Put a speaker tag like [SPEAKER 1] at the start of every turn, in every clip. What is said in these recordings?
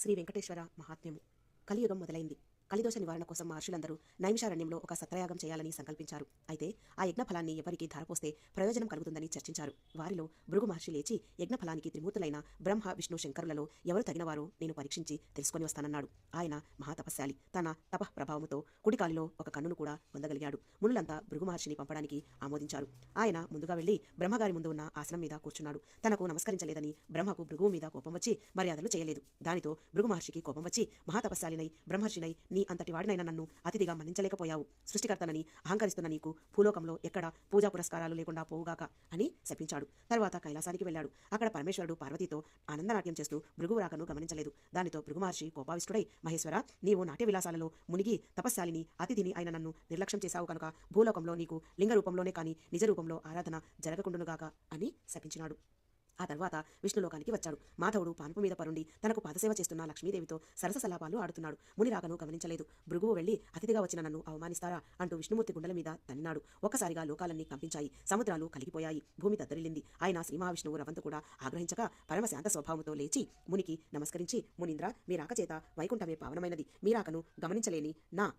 [SPEAKER 1] శ్రీ వెంకటేశ్వర మహాత్మ్యము. కలియుగం మొదలైంది. కలిదోష నివారణ కోసం మహర్షులందరూ నైమిషారణ్యంలో ఒక సత్రయాగం చేయాలని సంకల్పించారు. అయితే ఆ యజ్ఞఫలాన్ని ఎవరికి ధారపోస్తే ప్రయోజనం కలుగుతుందని చర్చించారు. వారిలో భృగు మహర్షి లేచి యజ్ఞఫలానికి త్రిమూర్తులైన బ్రహ్మ విష్ణు శంకరులలో ఎవరు తగినవారో నేను పరీక్షించి తెలుసుకొని వస్తానన్నాడు. ఆయన మహాతపశాలి తన తప ప్రభావంతో కుడికాలిలో ఒక కన్నును కూడా పొందగలిగాడు. మునులంతా భృగు మహర్షిని పంపడానికి ఆమోదించారు. ఆయన ముందుగా వెళ్ళి బ్రహ్మగారి ముందు ఉన్న ఆసనం మీద కూర్చున్నాడు. తనకు నమస్కరించలేదని బ్రహ్మకు భృగువు మీద కోపం వచ్చి మర్యాదలు చేయలేదు. దానితో భృగు మహర్షికి కోపం వచ్చి మహాతపశాలినై బ్రహ్మర్షినై నీ అంతటి వాడినైనా నన్ను అతిథిగా మన్నించలేకపోయావు. సృష్టికర్తనని అహంకరిస్తున్న నీకు భూలోకంలో ఎక్కడ పూజా పురస్కారాలు లేకుండా పోవుగాక అని శపించాడు. తర్వాత కైలాసానికి వెళ్ళాడు. అక్కడ పరమేశ్వరుడు పార్వతితో ఆనందనాట్యం చేస్తూ భృగు రాకను గమనించలేదు. దానితో భృగుమహర్షి కోపావిష్టుడై మహేశ్వర నీవు నాట్య విలాసాలలో మునిగి తపస్శాలిని అతిథిని అయిన నన్ను నిర్లక్ష్యం చేశావు కనుక భూలోకంలో నీకు లింగ రూపంలోనే కాని నిజ రూపంలో ఆరాధన జరగకుండునుగాక అని శపించినాడు. ఆ తర్వాత విష్ణులోకానికి వచ్చాడు. మాధవుడు పాన్పు మీద పరుండి తనకు పాదసేవ చేస్తున్న లక్ష్మీదేవితో సరస సలాపాలు ఆడుతున్నాడు. ముని రాకను గమనించలేదు. భృగువు వెళ్ళి అతిథిగా వచ్చిన నన్ను అవమానిస్తారా? అంటూ విష్ణుమూర్తి గుండెల మీద తన్నినాడు ఒక్కసారిగా లోకాలన్నీ కంపించాయి. సముద్రాలు కలిగిపోయాయి భూమి దద్దరిల్లింది. ఆయన శ్రీ మహావిష్ణువు రవంతు కూడా ఆగ్రహించక పరమ శాంత స్వభావంతో లేచి మునికి నమస్కరించి మునింద్ర మీ రాక చేత వైకుంఠమే పావనమైనది. మీ రాకను గమనించలేని నా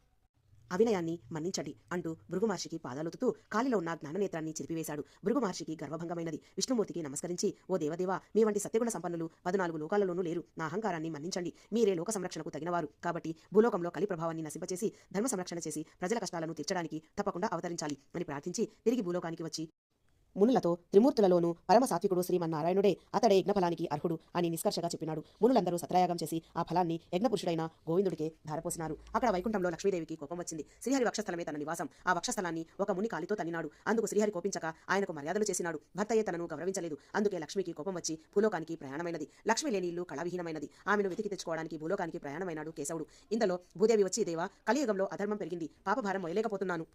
[SPEAKER 1] అవినయాన్ని మన్నించండి అంటూ భృగుమహర్షికి పాదాలొత్తుతూ కాలిలో ఉన్న జ్ఞాననేత్రాన్ని చిరిపివేశాడు. భృగుమహర్షికి గర్వభంగమైనది. విష్ణుమూర్తికి నమస్కరించి ఓ దేవదేవా మీ వంటి సత్యగుణ సంపన్నులు పద్నాలుగు లోకాలలోనూ లేరు. నా అహంకారాన్ని మన్నించండి. మీరే లోక సంరక్షణకు తగినవారు. కాబట్టి భూలోకంలో కలి ప్రభావాన్ని నశింపచేసి ధర్మ సంరక్షణ చేసి ప్రజల కష్టాలను తీర్చడానికి తప్పకుండా అవతరించాలి అని ప్రార్థించి తిరిగి భూలోకానికి వచ్చి మునులతో త్రిమూర్తులలోనూ పరమ సాత్వికుడు శ్రీమన్నారాయణుడే. అతడే యజ్ఞఫలానికి అర్హుడు అని నిష్కర్షగా చెప్పినాడు. మునులందరూ సత్రయాగం చేసి ఆ ఫలాన్ని యజ్ఞపురుషుడైన గోవిందుడికే ధారపోసినారు. అక్కడ వైకుంఠంలో లక్ష్మీదేవికి కోపం వచ్చింది. శ్రీహరి వక్షస్థలమే తన నివాసం. ఆ వక్షస్థలాన్ని ఒక ముని కాలితో తన్నినాడు. అందుకు శ్రీహరి కోపించక ఆయనకు మర్యాదలు చేసినాడు. భర్తయ్య తనను గౌరవించలేదు. అందుకే లక్ష్మికి కోపం వచ్చి భూలోకానికి ప్రయాణమైనది. లక్ష్మి లేని ఇల్లు కళావిహీనమైనది. ఆమెను వెతికి తెచ్చుకోవడానికి భూలోకానికి ప్రయాణమైనాడు కేశవుడు. ఇంతలో భూదేవి వచ్చి దేవా కలియుగంలో అధర్మం పెరిగింది. పాపభారం మొయలేకపోతున్నాను.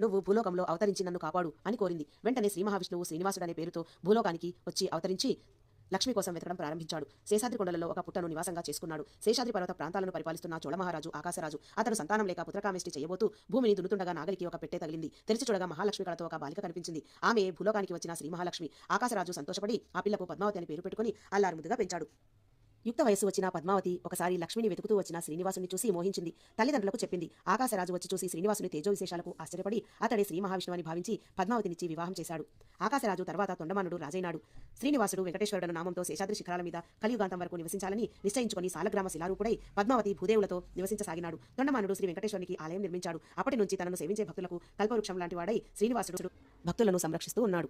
[SPEAKER 1] నువ్వు భూలోకంలో అవతరించి నన్ను కాపాడు అని కోరింది. వెంటనే శ్రీ మహావిష్ణువు శ్రీనివాసుడనే అనే పేరుతో భూలోకానికి వచ్చి అవతరించి లక్ష్మి కోసం వెతకడం ప్రారంభించాడు. శేషాద్రి కొండలలో ఒక పుట్టను నివాసంగా చేసుకున్నాడు. శేషాద్రి పర్వత ప్రాంతాలను పరిపాలిస్తున్న చోళమహారాజు ఆకాశరాజు అతను సంతానం లేక పుత్రకామేష్టి చేయబోతూ భూమిని దున్నుతుండగా నాగలికి ఒక పెట్టే తగిలింది. తెరిచి చూడగా మహాలక్ష్మి కళతో ఒక బాలిక కనిపించింది. ఆమె భూలోకానికి వచ్చిన శ్రీ మహాలక్ష్మి ఆకాశరాజు సంతోషపడి ఆ పిల్లకు పద్మావతి అని పేరు పెట్టుకుని అల్లారు ముద్దుగా పెంచాడు. యుక్త వయస్సు వచ్చిన పద్మావతి ఒకసారి లక్ష్మిని వెతుకుతూ వచ్చిన శ్రీనివాసుని చూసి మోహించింది. తల్లిదండ్రులకు చెప్పింది. ఆకాశరాజు వచ్చి చూసి శ్రీనివాసుని తేజో విశేషాలకు ఆశ్చర్యపడి అతడే శ్రీ మహావిష్ణువు అని భావించి పద్మావతినిచ్చి వివాహం చేశాడు. ఆకాశరాజు తర్వాత తొండమానుడు రాజైనాడు. శ్రీనివాసుడు వెంకటేశ్వరుడు నామంతో శేషాద్రి శిఖరాల మీద కలియుగాంతం వరకు నివసించాలని నిశ్చయించుకుని సాలగ్రామ శిలారూపుడై పద్మావతి భూదేవులతో నివసించసాగినాడు. తొండమానుడు శ్రీ వెంకటేశ్వరునికి ఆలయం నిర్మించాడు. అప్పటి నుంచి తనను సేవించే భక్తులకు కల్పవృక్షం లాంటి వాడై శ్రీనివాసుడు భక్తులను సంరక్షిస్తూ ఉన్నాడు.